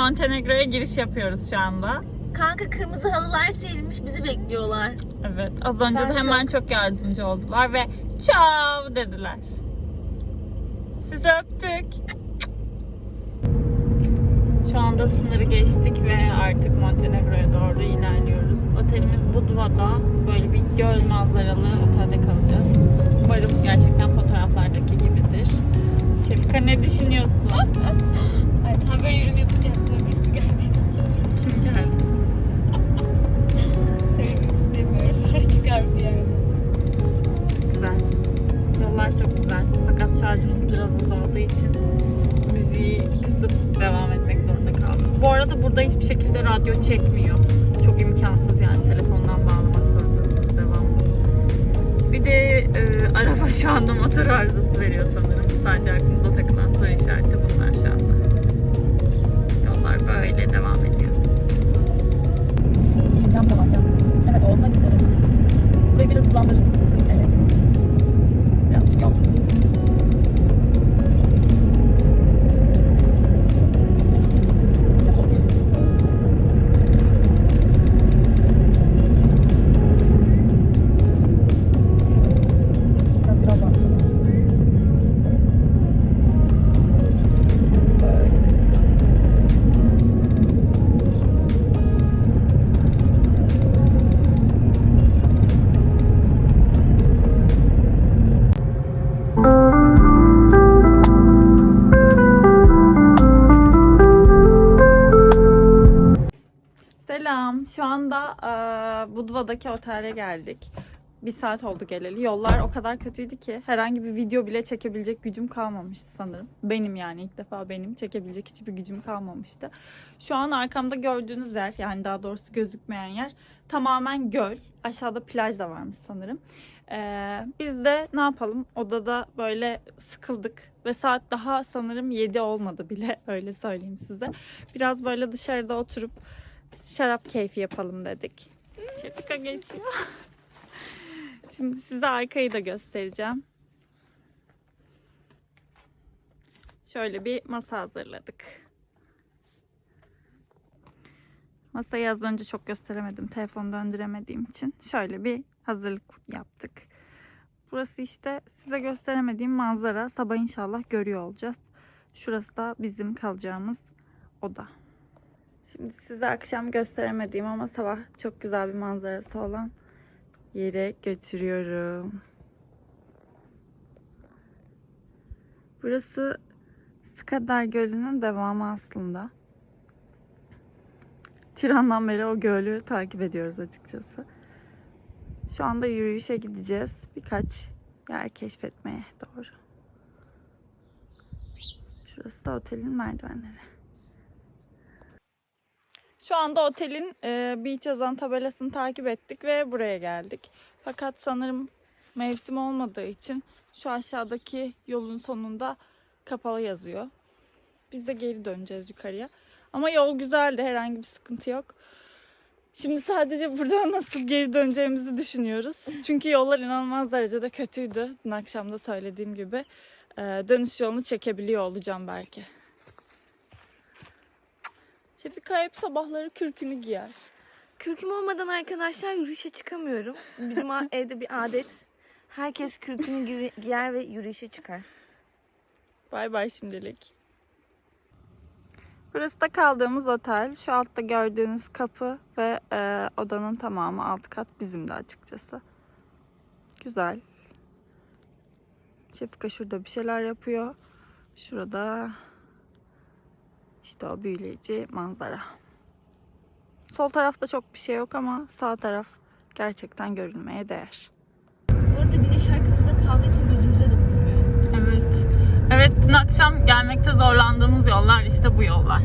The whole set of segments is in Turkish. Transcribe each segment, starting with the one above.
Montenegro'ya giriş yapıyoruz şu anda. Kanka kırmızı halılar serilmiş bizi bekliyorlar. Evet. Az önce Ben de hemen an- çok yardımcı oldular ve çav dediler. Sizi öptük. Şu anda sınırı geçtik ve artık Montenegro'ya doğru ilerliyoruz. Otelimiz Budva'da. Böyle bir göl manzaralı otelde kalacağız. Umarım gerçekten fotoğraflardaki gibidir. Şefika ne düşünüyorsun? Sadece aklımda takılan soru işareti bunlar. şu anda eee Budva'daki otele geldik. Bir saat oldu geleli. Yollar o kadar kötüydü ki herhangi bir video bile çekebilecek gücüm kalmamıştı sanırım. Benim yani ilk defa benim çekebilecek hiçbir gücüm kalmamıştı. Şu an arkamda gördüğünüz yer yani daha doğrusu gözükmeyen yer tamamen göl. Aşağıda plaj da varmış sanırım. Eee, biz de ne yapalım odada böyle sıkıldık ve saat daha sanırım 7 olmadı bile öyle söyleyeyim size. Biraz böyle dışarıda oturup şarap keyfi yapalım dedik. Şefika geçiyor. Şimdi size arkayı da göstereceğim. Şöyle bir masa hazırladık. Masayı az önce çok gösteremedim. Telefonu döndüremediğim için. Şöyle bir hazırlık yaptık. Burası işte size gösteremediğim manzara. Sabah inşallah görüyor olacağız. Şurası da bizim kalacağımız oda. Şimdi size akşam gösteremediğim ama sabah çok güzel bir manzarası olan yere götürüyorum. Burası Skadar Gölü'nün devamı aslında. Tiran'dan beri o gölü takip ediyoruz açıkçası. Şu anda yürüyüşe gideceğiz. Birkaç yer keşfetmeye doğru. Şurası da otelin merdivenleri. Şu anda otelin e, beach yazan tabelasını takip ettik ve buraya geldik. Fakat sanırım mevsim olmadığı için şu aşağıdaki yolun sonunda kapalı yazıyor. Biz de geri döneceğiz yukarıya. Ama yol güzeldi, herhangi bir sıkıntı yok. Şimdi sadece buradan nasıl geri döneceğimizi düşünüyoruz. Çünkü yollar inanılmaz derecede kötüydü. Dün akşam da söylediğim gibi. E, dönüş yolunu çekebiliyor olacağım belki. Şefika hep sabahları kürkünü giyer. Kürküm olmadan arkadaşlar yürüyüşe çıkamıyorum. Bizim evde bir adet. Herkes kürkünü gi- giyer ve yürüyüşe çıkar. Bay bay şimdilik. Burası da kaldığımız otel. Şu altta gördüğünüz kapı ve e, odanın tamamı alt kat bizim de açıkçası. Güzel. Şefika şurada bir şeyler yapıyor. Şurada işte o büyüleyici manzara. Sol tarafta çok bir şey yok ama sağ taraf gerçekten görülmeye değer. Bu arada güneş arkamızda kaldığı için gözümüze de vurmuyor. Evet. Evet dün akşam gelmekte zorlandığımız yollar işte bu yollar.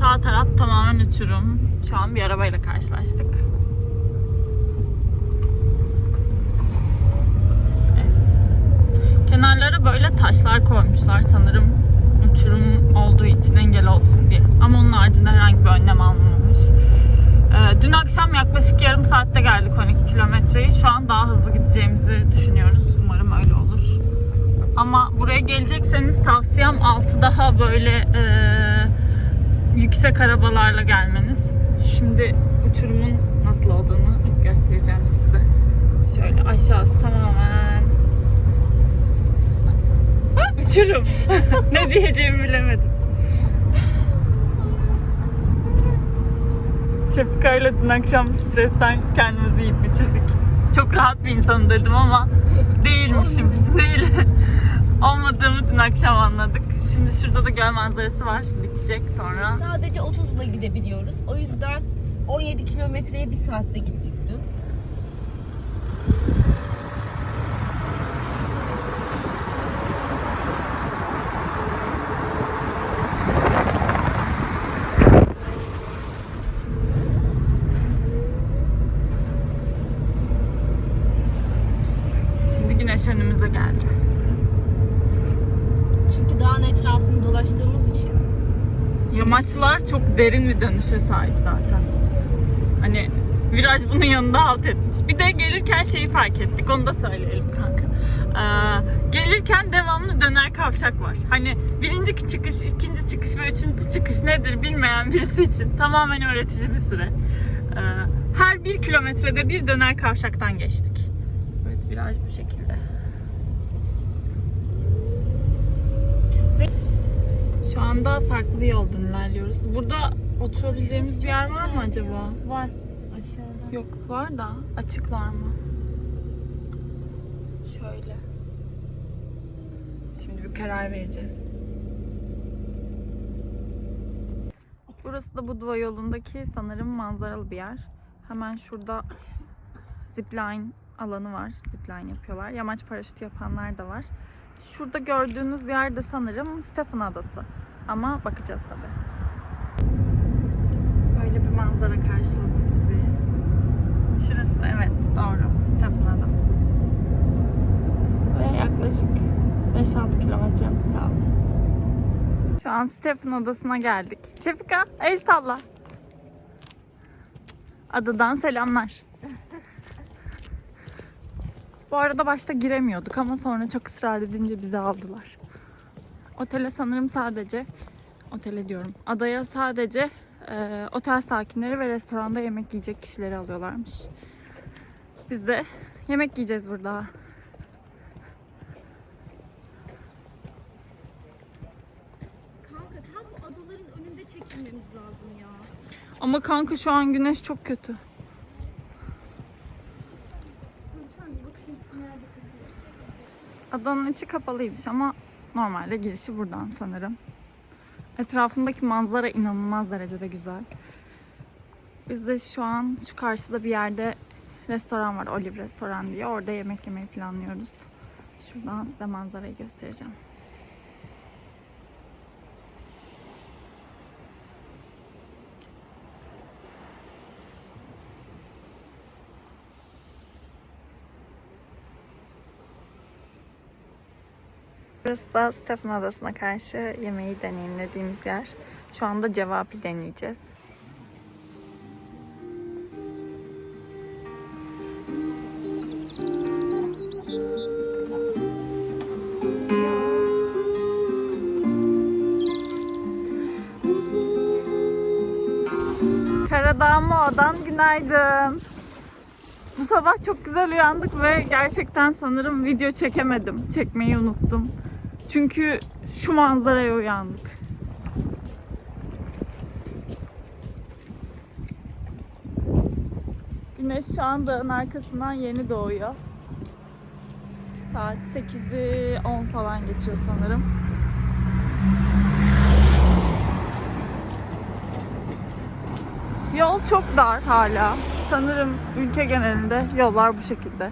Sağ taraf tamamen uçurum. Şu an bir arabayla karşılaştık. Evet. Kenarlara böyle taşlar koymuşlar sanırım. Uçurum olduğu için engel olsun diye. Ama onun haricinde herhangi bir önlem alınmamış. Ee, dün akşam yaklaşık yarım saatte geldik 12 kilometreyi. Şu an daha hızlı gideceğimizi düşünüyoruz. Umarım öyle olur. Ama buraya gelecekseniz tavsiyem altı daha böyle e, yüksek arabalarla gelmeniz. Şimdi uçurumun nasıl olduğunu göstereceğim size. Şöyle aşağısı tamamen Ah, uçurum. ne diyeceğimi bilemedim. Şefika ile dün akşam stresten kendimizi yiyip bitirdik. Çok rahat bir insanım dedim ama değilmişim. Değil. Olmadığımı dün akşam anladık. Şimdi şurada da göl manzarası var. Bitecek sonra. Sadece 30 ile gidebiliyoruz. O yüzden 17 kilometreye bir saatte gittik dün. Şimdi güneş önümüze geldi. Çünkü dağın etrafını dolaştığımız için Yamaçlar çok derin bir dönüşe sahip zaten. Hani viraj bunun yanında halt etmiş. Bir de gelirken şeyi fark ettik. Onu da söyleyelim kanka. Ee, gelirken devamlı döner kavşak var. Hani birinci çıkış, ikinci çıkış ve üçüncü çıkış nedir bilmeyen birisi için tamamen öğretici bir süre. Ee, her bir kilometrede bir döner kavşaktan geçtik. Evet viraj bu şekilde. Şu anda farklı bir yoldan ilerliyoruz. Burada oturabileceğimiz bir yer var mı acaba? var aşağıda. Yok var da açıklar mı? Şöyle. Şimdi bir karar vereceğiz. Burası da Budva yolundaki sanırım manzaralı bir yer. Hemen şurada zipline alanı var. Zipline yapıyorlar. Yamaç paraşütü yapanlar da var. Şurada gördüğünüz yer de sanırım Stefan Adası. Ama bakacağız tabii. Böyle bir manzara karşıladı bizi. Şurası evet doğru. Stefan Adası. Ve yaklaşık 5-6 kilometremiz kaldı. Şu an Stefan Adası'na geldik. Şefika el salla. Adadan selamlar. Bu arada başta giremiyorduk ama sonra çok ısrar edince bizi aldılar. Otele sanırım sadece otele diyorum. Adaya sadece e, otel sakinleri ve restoranda yemek yiyecek kişileri alıyorlarmış. Biz de yemek yiyeceğiz burada. Kanka tam bu adaların önünde çekilmemiz lazım ya. Ama kanka şu an güneş çok kötü. Adanın içi kapalıymış ama normalde girişi buradan sanırım. Etrafındaki manzara inanılmaz derecede güzel. Biz de şu an şu karşıda bir yerde restoran var. Olive Restoran diye. Orada yemek yemeyi planlıyoruz. Şuradan size manzarayı göstereceğim. Burası da Stefan Adası'na karşı yemeği deneyimlediğimiz yer. Şu anda cevapi deneyeceğiz. Karadağ Moğa'dan günaydın. Bu sabah çok güzel uyandık ve gerçekten sanırım video çekemedim. Çekmeyi unuttum. Çünkü şu manzaraya uyandık. Güneş şu an dağın arkasından yeni doğuyor. Saat 8'i 10 falan geçiyor sanırım. Yol çok dar hala. Sanırım ülke genelinde yollar bu şekilde.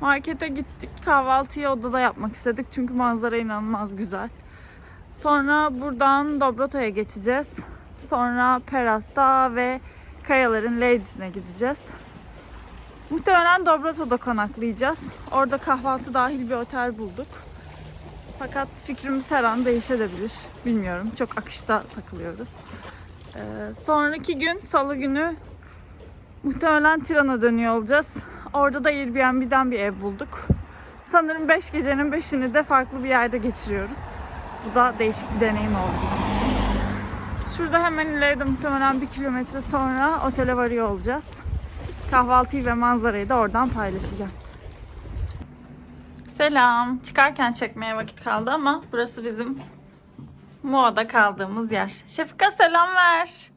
Markete gittik. Kahvaltıyı odada yapmak istedik. Çünkü manzara inanılmaz güzel. Sonra buradan Dobrota'ya geçeceğiz. Sonra Peras'ta ve Kayaların Lady'sine gideceğiz. Muhtemelen Dobrota'da konaklayacağız. Orada kahvaltı dahil bir otel bulduk. Fakat fikrimiz her an değişebilir. Bilmiyorum. Çok akışta takılıyoruz. Ee, sonraki gün, salı günü muhtemelen Tiran'a dönüyor olacağız. Orada da Airbnb'den bir ev bulduk. Sanırım 5 gecenin 5'ini de farklı bir yerde geçiriyoruz. Bu da değişik bir deneyim oldu. Şurada hemen ileride muhtemelen bir kilometre sonra otele varıyor olacağız. Kahvaltıyı ve manzarayı da oradan paylaşacağım. Selam. Çıkarken çekmeye vakit kaldı ama burası bizim Mua'da kaldığımız yer. Şefika selam ver.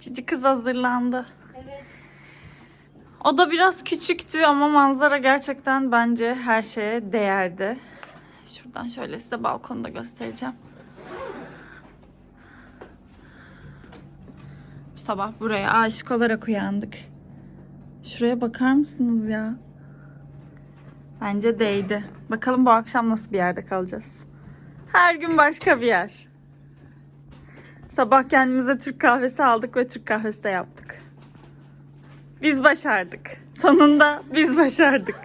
Cici kız hazırlandı. Evet. O da biraz küçüktü ama manzara gerçekten bence her şeye değerdi. Şuradan şöyle size balkonu da göstereceğim. Bu sabah buraya aşık olarak uyandık. Şuraya bakar mısınız ya? Bence değdi. Bakalım bu akşam nasıl bir yerde kalacağız. Her gün başka bir yer. Sabah kendimize Türk kahvesi aldık ve Türk kahvesi de yaptık. Biz başardık. Sonunda biz başardık.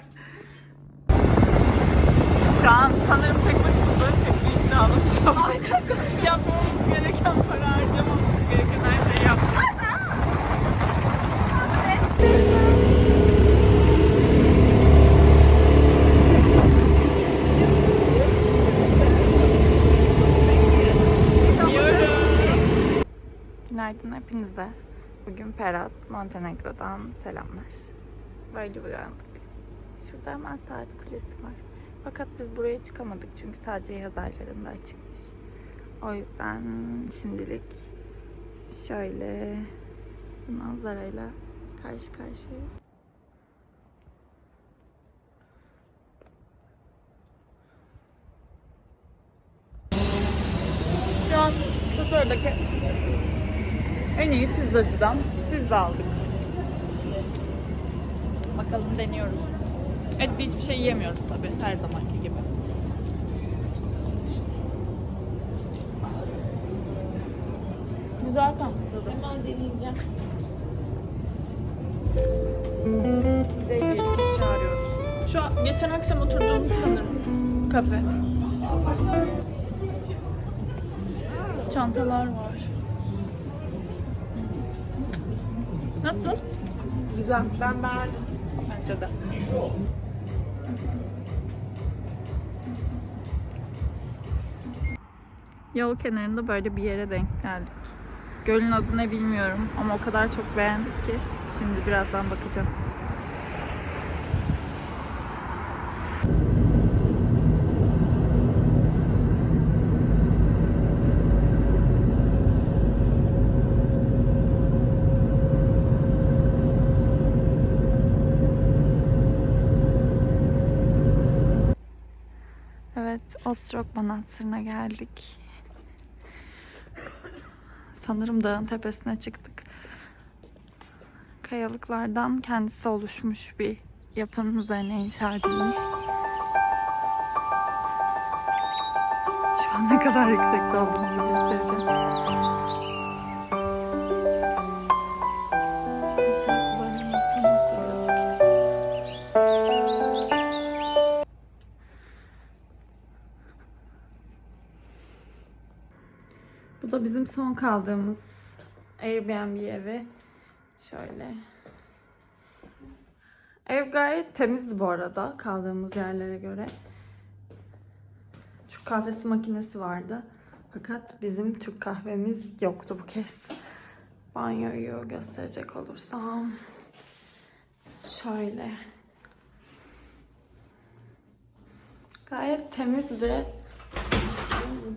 Şu an sanırım tek başımıza büyük bir almış olduk. Yapmamız gereken para harcamamız gereken her şeyi yaptık. Günaydın hepinize. Bugün Peraz, Montenegro'dan selamlar. Böyle uyandık. Şurada hemen saat kulesi var. Fakat biz buraya çıkamadık çünkü sadece yaz aylarında açıkmış. O yüzden şimdilik şöyle manzarayla karşı karşıyayız. Şu an Kotor'daki en iyi pizzacıdan pizza aldık. Bakalım deniyoruz. Etli hiçbir şey yemiyoruz tabii her zamanki gibi. Güzel tam. Hemen deneyeceğim. Bir de eşya arıyoruz. Şu an geçen akşam oturduğumuz sanırım kafe. Çantalar var. Nasıl? Güzel. Ben beğendim. Bence de. Yol kenarında böyle bir yere denk geldik. Gölün adı ne bilmiyorum ama o kadar çok beğendik ki şimdi birazdan bakacağım. Evet, Ostrog Manastırı'na geldik. Sanırım dağın tepesine çıktık. Kayalıklardan kendisi oluşmuş bir yapının üzerine inşa edilmiş. Şu an ne kadar yüksekte olduğumuzu göstereceğim. Bu da bizim son kaldığımız Airbnb evi. Şöyle. Ev gayet temizdi bu arada kaldığımız yerlere göre. Türk kahvesi makinesi vardı. Fakat bizim Türk kahvemiz yoktu bu kez. Banyoyu gösterecek olursam. Şöyle. Gayet temizdi.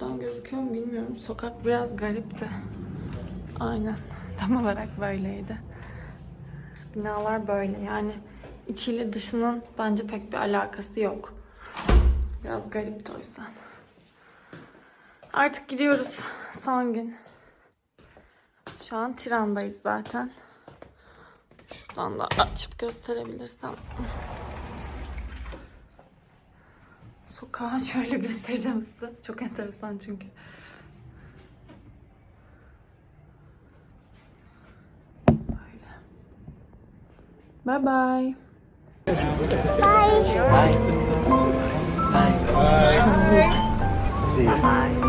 Buradan gözüküyor mu bilmiyorum. Sokak biraz garipti. Aynen. Tam olarak böyleydi. Binalar böyle. Yani içiyle dışının bence pek bir alakası yok. Biraz garipti o yüzden. Artık gidiyoruz. Son gün. Şu an Tiran'dayız zaten. Şuradan da açıp gösterebilirsem. Sokağı şöyle göstereceğim size. Çok enteresan çünkü. Böyle. Bye bye. See you.